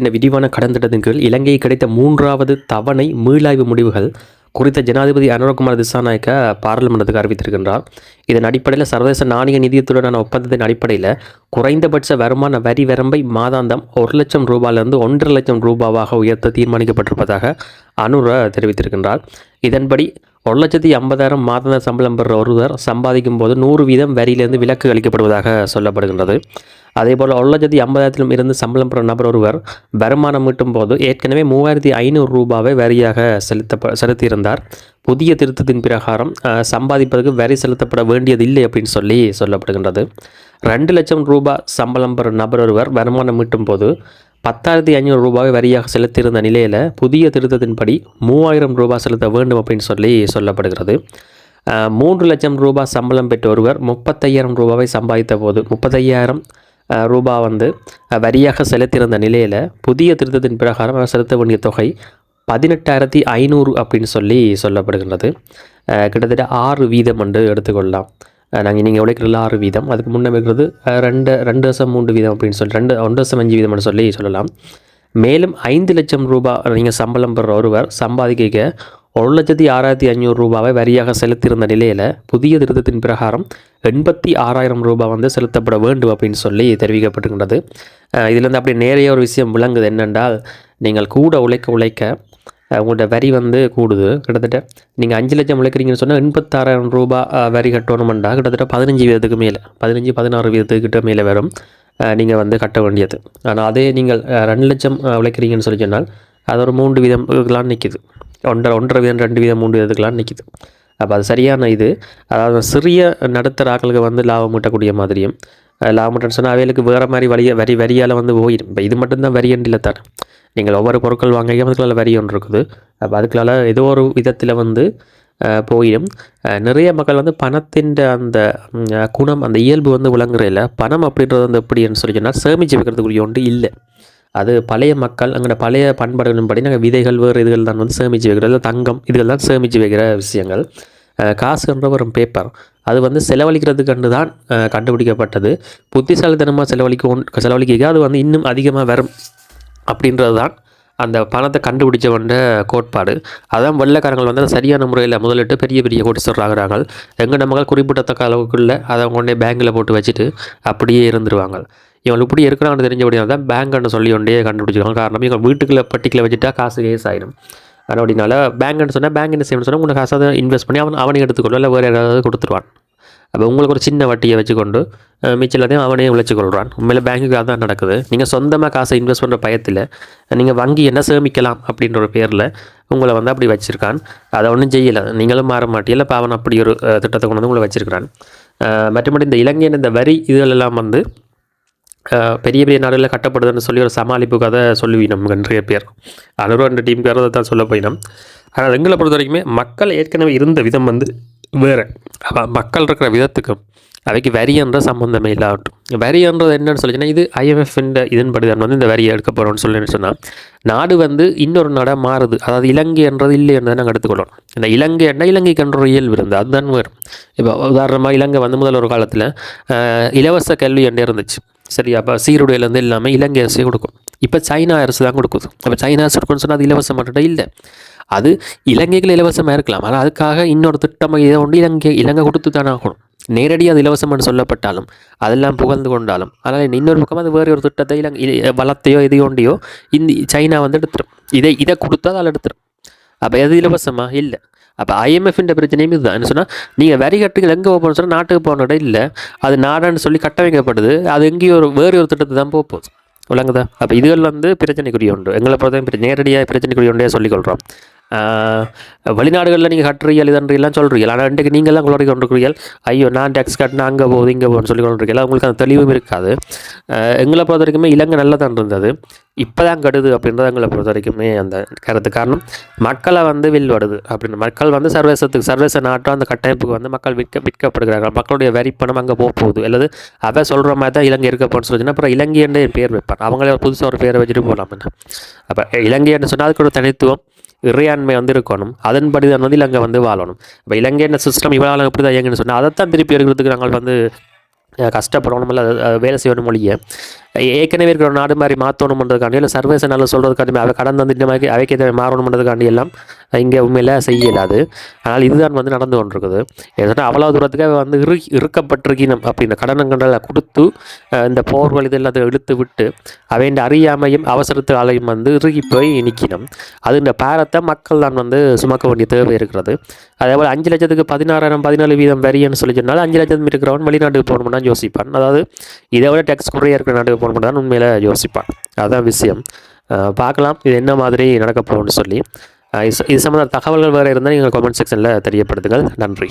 இந்த விரிவான கடந்திட்டத்தின் கீழ் இலங்கைக்கு கிடைத்த மூன்றாவது தவணை மீளாய்வு முடிவுகள் குறித்த ஜனாதிபதி அனுரகுமார் திசாநாயக்க பாராளுமன்றத்துக்கு அறிவித்திருக்கின்றார். இதன் அடிப்படையில் சர்வதேச நாணய நிதியத்துடனான ஒப்பந்தத்தின் அடிப்படையில் குறைந்தபட்ச வருமான வரி வரம்பை மாதாந்தம் ஒரு லட்சம் ரூபாயிலிருந்து ஒன்றரை லட்சம் ரூபாவாக உயர்த்த தீர்மானிக்கப்பட்டிருப்பதாக அனுர தெரிவித்திருக்கின்றார். இதன்படி ஒரு லட்சத்தி ஐம்பதாயிரம் மாதந்த சம்பளம் பெற ஒருவர் சம்பாதிக்கும் போது நூறு வீதம் வரியிலிருந்து விலக்கு அளிக்கப்படுவதாக சொல்லப்படுகின்றது. அதேபோல் ஒரு லட்சத்தி ஐம்பதாயிரத்திலும் இருந்து சம்பளம் பெறும் நபர் ஒருவர் வருமானம் மீட்டும் போது ஏற்கனவே மூவாயிரத்தி ஐநூறு ரூபாவை வரியாக செலுத்த செலுத்தியிருந்தார். புதிய திருத்தத்தின் பிரகாரம் சம்பாதிப்பதற்கு வரி செலுத்தப்பட வேண்டியதில்லை அப்படின்னு சொல்லி சொல்லப்படுகின்றது. ரெண்டு லட்சம் ரூபாய் சம்பளம் பெறும் நபர் ஒருவர் வருமானம் மீட்டும் போது பத்தாயிரத்தி ஐநூறு ரூபாய் வரியாக செலுத்தியிருந்த நிலையில் புதிய திருத்தத்தின்படி மூவாயிரம் ரூபாய் செலுத்த வேண்டும் அப்படின்னு சொல்லி சொல்லப்படுகிறது. மூன்று லட்சம் ரூபாய் சம்பளம் பெற்ற ஒருவர் முப்பத்தையாயிரம் ரூபாவை சம்பாதித்த போது முப்பத்தையாயிரம் ரூபாய் வந்து வரியாக செலுத்தியிருந்த நிலையில் புதிய திருத்தத்தின் பிரகாரம் அவர் செலுத்த வேண்டிய தொகை பதினெட்டாயிரத்தி ஐநூறு அப்படின்னு சொல்லி சொல்லப்படுகின்றது. கிட்டத்தட்ட ஆறு வீதம் என்று எடுத்துக்கொள்ளலாம். நாங்கள் நீங்கள் உழைக்கிறதுல ஆறு வீதம். அதுக்கு முன்னே இருக்கிறது ரெண்டு ரெண்டு வருஷம் மூன்று வீதம் அப்படின்னு சொல்லி ரெண்டு ஒன்று வருஷம் அஞ்சு வீதம்னு சொல்லி சொல்லலாம். மேலும் ஐந்து லட்சம் ரூபாய் நீங்கள் சம்பளம் பெற ஒருவர் சம்பாதிக்க ஒரு லட்சத்தி ஆறாயிரத்தி ஐநூறு ரூபாவை வரியாக செலுத்தியிருந்த நிலையில் புதிய திருத்தத்தின் பிரகாரம் எண்பத்தி ஆறாயிரம் ரூபாய் வந்து செலுத்தப்பட வேண்டும் அப்படின்னு சொல்லி தெரிவிக்கப்பட்டிருக்கின்றது. இதுலேருந்து அப்படி நேரைய ஒரு விஷயம் விளங்குது என்னென்றால் நீங்கள் கூட உழைக்க உழைக்க உங்களோட வரி வந்து கூடுது. கிட்டத்தட்ட நீங்கள் அஞ்சு லட்சம் உழைக்கிறீங்கன்னு சொன்னால் எண்பத்தாறாயிரம் ரூபாய் வரி கட்டணுமெண்டா கிட்டத்தட்ட பதினஞ்சு வீதத்துக்கு மேலே பதினஞ்சு பதினாறு வீதத்துக்கிட்ட மேலே வரும் நீங்கள் வந்து கட்ட வேண்டியது. ஆனால் அதே நீங்கள் ரெண்டு லட்சம் உழைக்கிறீங்கன்னு சொல்லி சொன்னால் அது ஒரு மூன்று வீதம் இதுக்கெல்லாம் நிற்கிது ஒன்றரை ஒன்றரை வீதம் ரெண்டு வீதம் மூன்று வீதத்துக்கெல்லாம் நிற்கிது அப்போ அது சரியான இது. அதாவது சிறிய நடுத்தர ஆட்களுக்கு வந்து லாபம் ஈட்டக்கூடிய மாதிரியும் அஹ், லாபம் சொன்னால் அவைகளுக்கு வேறு மாதிரி வழியை வரி வரியால் வந்து போயிடும் இப்போ இது மட்டும்தான் வரி இல்லை நீங்கள் ஒவ்வொரு பொருட்கள் வாங்க அதுக்குள்ள வரி ஒன்று இருக்குது. அப்போ அதுக்குள்ள ஏதோ ஒரு விதத்தில் வந்து போயிடும். நிறைய மக்கள் வந்து பணத்தின் அந்த குணம் அந்த இயல்பு வந்து விளங்குறதில்ல பணம் அப்படின்றது வந்து எப்படின்னு சொல்லி சொன்னால் சேமித்து வைக்கிறதுக்குரிய ஒன்று இல்லை. அது பழைய மக்கள் அங்கே பழைய பண்பாடுகளின் படி நாங்கள் விதைகள் வேறு இதுகள் தான் வந்து சேமித்து வைக்கிறது தங்கம் இதுகள் தான் சேமித்து வைக்கிற விஷயங்கள். காசுன்ற ஒரு பேப்பர். அது வந்து செலவழிக்கிறதுக்கண்டு தான் கண்டுபிடிக்கப்பட்டது. புத்திசாலித்தனமாக செலவழிக்கும் செலவழிக்க அது வந்து இன்னும் அதிகமாக வரும் அப்படின்றது தான் அந்த பணத்தை கண்டுபிடிச்சவன்ற கோட்பாடு. அதான் வெள்ளைக்காரங்கள் வந்து சரியான முறையில் முதலிட்டு பெரிய பெரிய கோட்டீஸ்வரர் ஆகுறாங்க எங்கள் நம்மகள் குறிப்பிடத்தக்க அளவுக்குள்ள அதை கொண்டே பேங்கில் போட்டு வச்சுட்டு அப்படியே இருந்துருவாங்க. இவங்க இப்படி இருக்கிறாங்கன்னு தெரிஞ்சபடியாக தான் பேங்க்னு சொல்லி ஒன்றே கண்டுபிடிச்சிருக்காங்க காரணம் இவங்க வீட்டுக்குள்ள பட்டிக்கில் வச்சுட்டா காசு கேஸ் ஆயிடும். அப்படினால பேங்க்னு சொன்னால் பேங்க் என்ன செய்யணும்னு சொன்னால் உங்களுக்கு காசாக இன்வெஸ்ட் பண்ணி அவன் அவனே எடுத்துக்கொள்ள இல்லை வேறு யாராவது கொடுத்துருவான். அப்போ உங்களுக்கு ஒரு சின்ன வட்டியை வச்சுக்கொண்டு மிச்சம் எல்லாத்தையும் அவனே உழைச்சிக்கொள்கிறான் உண்மையில் பேங்குக்கு அதான் நடக்குது. நீங்கள் சொந்தமாக காசை இன்வெஸ்ட் பண்ணுற பயத்தில் நீங்கள் வங்கி என்ன சேமிக்கலாம் அப்படின்ற ஒரு பேரில் உங்களை வந்து அப்படி வச்சுருக்கான். அதை ஒன்றும் செய்யலை. நீங்களும் மாற மாட்டியில் இப்போ அவன் அப்படி ஒரு திட்டத்தை கொண்டு வந்து உங்களை வச்சுருக்கிறான். மற்றபடி இந்த இலங்கையின் இந்த வரி இதுகளெல்லாம் வந்து பெரிய பெரிய நாடுகளில் கட்டப்படுதுன்னு சொல்லி ஒரு சமாளிப்பு கதை சொல்லுவீனம் நிறைய பேர் அனுரு அந்த டீமுக்காரர் அதை தான் சொல்ல போயினோம் ஆனால் எங்களை பொறுத்த வரைக்குமே மக்கள் ஏற்கனவே இருந்த விதம் வந்து வேறு. அப்போ மக்கள் இருக்கிற விதத்துக்கும் அவைக்கு வரியன்ற சம்மந்தமே இல்லாட்டும். வரியன்றது என்னன்னு சொல்லிச்சுன்னா இது ஐஎம்எஃப்ன்ற இதன்படி தான் வந்து இந்த வரியை எடுக்க போகிறோம்னு சொல்லி சொன்னால் நாடு வந்து இன்னொரு நாடாக மாறுது. அதாவது இலங்கைன்றது இல்லைன்றதை நாங்கள் எடுத்துக்கொள்ளணும் இந்த இலங்கைன்னா இலங்கைக்குன்ற ஒரு இயல்பு இருந்தது. அதுதான் வேறு. இப்போ உதாரணமாக இலங்கை வந்து முதல் ஒரு காலத்தில் இலவச கல்வி என்ன இருந்துச்சு. சரி அப்போ சீருடையிலேருந்து எல்லாமே இலங்கை அரசே கொடுக்கும். இப்போ சைனா அரசு தான் கொடுக்குது. அப்போ சைனா அரசு கொடுக்கணும்னு சொன்னால் அது இலவசம் மட்டும் இல்லை. அது இலங்கைகள் இலவசமாக இருக்கலாம். ஆனால் அதுக்காக இன்னொரு திட்டம் இதை கொண்டு இலங்கை இலங்கை கொடுத்து தானே ஆகணும். நேரடியாக அது இலவசம்னு சொல்லப்பட்டாலும் அதெல்லாம் புகழ்ந்து கொண்டாலும் ஆனால் இன்னொரு பக்கம் அது வேறு ஒரு திட்டத்தை இலங்கை வளத்தையோ இது கொண்டியோ இந்த சைனா வந்து எடுத்துரும். இதை இதை கொடுத்தா அதில் எடுத்துரும். அப்போ எது இலவசமாக இல்லை. அப்போ ஐஎம்எஃப்ன்ற பிரச்சனையும் இதுதான். என்ன சொன்னால் நீங்கள் வரி கட்டுங்கள் எங்கே போகணும்னு சொன்னால் நாட்டுக்கு போன இடம் இல்லை. அது நாடான்னு சொல்லி கட்டமைக்கப்படுது அது எங்கேயோ ஒரு வேறு ஒரு திட்டத்தை தான் போகுது. விளங்குதா? அப்போ இதுகள் வந்து பிரச்சனைக்குரிய உண்டு எங்களை பொறுத்தவரைக்கும் நேரடியாக பிரச்சனைக்குரிய உண்டே சொல்லிக்கொள்கிறோம் வெளிநாடுகளில் நீங்கள் கட்டுறீர்கள் இதன்றீங்களாம் சொல்கிறீர்கள் ஆனால் இன்றைக்கு நீங்கள்லாம் குளறி கொண்டிருக்கிறீர்கள். ஐயோ நான் டேக்ஸ் கட்டினா அங்கே போகுது இங்கே போகுதுன்னு சொல்லி கொண்டிருக்கீங்க உங்களுக்கு அந்த தெளிவும் இருக்காது. எங்களை பொறுத்த வரைக்குமே இலங்கை நல்லா தான் இருந்தது. இப்போ தான் கடுது அப்படின்றது எங்களை பொறுத்த வரைக்குமே அந்த கருத்து காரணம். மக்களை வந்து வில்வடுது அப்படின்னு மக்கள் வந்து சர்வேசத்துக்கு சர்வேச நாட்டம் அந்த கட்டமைப்புக்கு வந்து மக்கள் விற்க விற்கப்படுகிறாங்க மக்களுடைய வரிப்பணம் அங்கே போக போகுது. அல்லது அவ சொல்கிற மாதிரி தான் இலங்கை இருக்க போகணும்னு சொல்லிச்சுன்னா அப்புறம் இலங்கையன்னு பேர் வைப்பார் அவங்களே புதுசாக ஒரு பேரை வச்சுட்டு போகலாம் அப்போ இலங்கைன்னு சொன்னால் அதுக்கு ஒரு தனித்துவம். இறையாண்மை வந்து இருக்கணும் அதன்படி தான் வந்து இலங்கை வந்து வாழணும். இப்போ இலங்கை என்ன சிஸ்டம் இவ்வளோ எப்படி தான் இயங்குன்னு சொன்னால் அதைத்தான் திருப்பி எடுக்கிறதுக்கு நாங்கள் வந்து கஷ்டப்படணும் இல்லை வேலை செய்யணும் மொழியை. ஏற்கனவே இருக்கிற நாடு மாதிரி மாற்றணுன்றதுக்காண்டி இல்லை சர்வதேச நல்லா சொல்கிறதுக்காண்டி அவை கடந்து வந்து இந்த மாதிரி அவைக்கு எதை மாறணுன்றதுக்காண்டி எல்லாம் இங்கே உண்மையில் செய்ய இயலாது ஆனால் இதுதான் வந்து நடந்து கொண்டிருக்குது. ஏன்னா அவ்வளோ தூரத்துக்கு வந்து இரு இருக்கப்பட்டிருக்கணும் அப்படின்னு கடனங்களை கொடுத்து இந்த போர்கள் இது எல்லாத்தையும் இழுத்து விட்டு அவையின் அறியாமையும் அவசரத்தாலையும் வந்து இறுகி போய் நிற்கணும் அது இந்த பாரத்தை மக்கள் தான் வந்து சுமக்க வேண்டிய தேவை இருக்கிறது. அதே போல் அஞ்சு லட்சத்துக்கு பதினாறாயிரம் பதினாலு வீதம் வரியன்னு சொல்லி சொன்னால் அஞ்சு லட்சம் இருக்கிறவன் வெளிநாட்டுக்கு போகணும்னா யோசிப்பான். அதாவது இதை விட டேக்ஸ் குறைய இருக்கிற நாட்டுக்கு போகணும்னு தான் உண்மையில் யோசிப்பான். அதுதான் விஷயம். பார்க்கலாம். இது என்ன மாதிரி நடக்க போகும்னு சொல்லி. இது இது சம்மந்த தகவல்கள் வேறு இருந்தால் நீங்கள் கமெண்ட் செக்ஷனில் தெரியப்படுத்துங்கள். நன்றி.